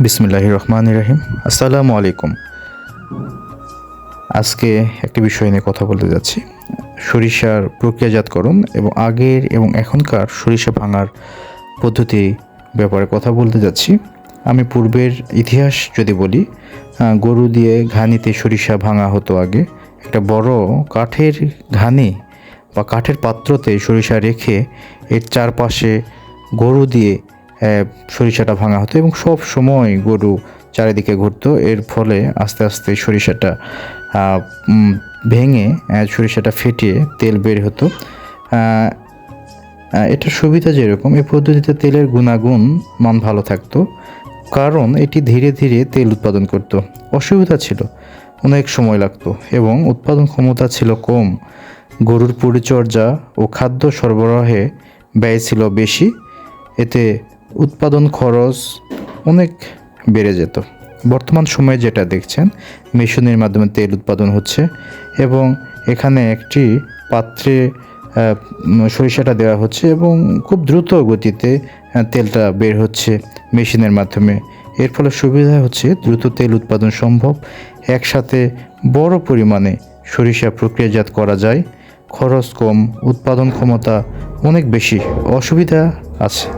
বিসমিল্লাহ রহমান রাহিম। আসসালামু আলাইকুম। আজকে একটি বিষয় নিয়ে কথা বলতে যাচ্ছি। সরিষার প্রক্রিয়াজাতকরণ এবং আগের এবং এখনকার সরিষা ভাঙার পদ্ধতি ব্যাপারে কথা বলতে যাচ্ছি। আমি পূর্বের ইতিহাস যদি বলি গরু দিয়ে ঘানিতে সরিষা ভাঙা হতো আগে। একটা বড় কাঠের ঘানি বা কাঠের পাত্রতে সরিষা রেখে এর চারপাশে গরু দিয়ে সরিষাটা ভাঙা হতো এবং সব সময় গরু চারিদিকে ঘুরতো। এর ফলে আস্তে আস্তে সরিষাটা ভেঙে সরিষাটা ফেটিয়ে তেল বের হতো। এটার সুবিধা যেরকম এই পদ্ধতিতে তেলের গুণাগুণ মান ভালো থাকতো। কারণ এটি ধীরে ধীরে তেল উৎপাদন করত। অসুবিধা ছিল, অনেক সময় লাগতো এবং উৎপাদন ক্ষমতা ছিল কম। গরুর পরিচর্যা ও খাদ্য সরবরাহে ব্যয় ছিল বেশি। এতে উৎপাদন খরচ অনেক বেড়ে যেত। বর্তমান সময়ে যেটা দেখছেন, মেশিনের মাধ্যমে তেল উৎপাদন হচ্ছে এবং এখানে একটি পাত্রে সরিষাটা দেওয়া হচ্ছে এবং খুব দ্রুত গতিতে তেলটা বের হচ্ছে মেশিনের মাধ্যমে। এর ফলে সুবিধা হচ্ছে দ্রুত তেল উৎপাদন সম্ভব। একসাথে বড় পরিমাণে সরিষা প্রক্রিয়াজাত করা যায়। খরচ কম, উৎপাদন ক্ষমতা অনেক বেশি। অসুবিধা আছে।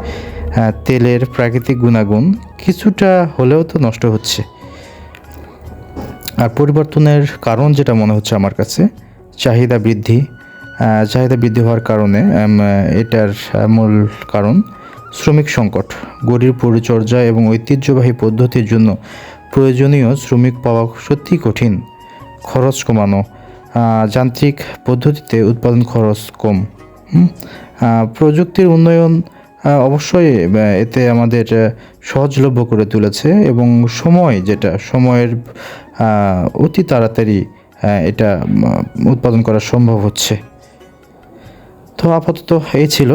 তেলের প্রাকৃতিক গুণাগুণ কিছুটা হলেও তো নষ্ট হচ্ছে। আর পরিবর্তনের কারণ যেটা মনে হচ্ছে আমার কাছে, চাহিদা বৃদ্ধি চাহিদা বৃদ্ধি হওয়ার কারণে এটার মূল কারণ শ্রমিক সংকট। গরির পরিচর্যা এবং ঐতিহ্যবাহী পদ্ধতির জন্য প্রয়োজনীয় শ্রমিক পাওয়া সত্যিই কঠিন। খরচ কমানো যান্ত্রিক পদ্ধতিতে উৎপাদন খরচ কম। প্রযুক্তির উন্নয়ন অবশ্যই এতে আমাদের সহজলভ্য করে তুলেছে এবং সময় যেটা, সময়ের অতি তাড়াতাড়ি এটা উৎপাদন করা সম্ভব হচ্ছে। তো আপাতত এই ছিল।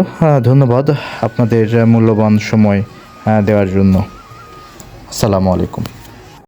ধন্যবাদ আপনাদের মূল্যবান সময় দেওয়ার জন্য। আসসালামু আলাইকুম।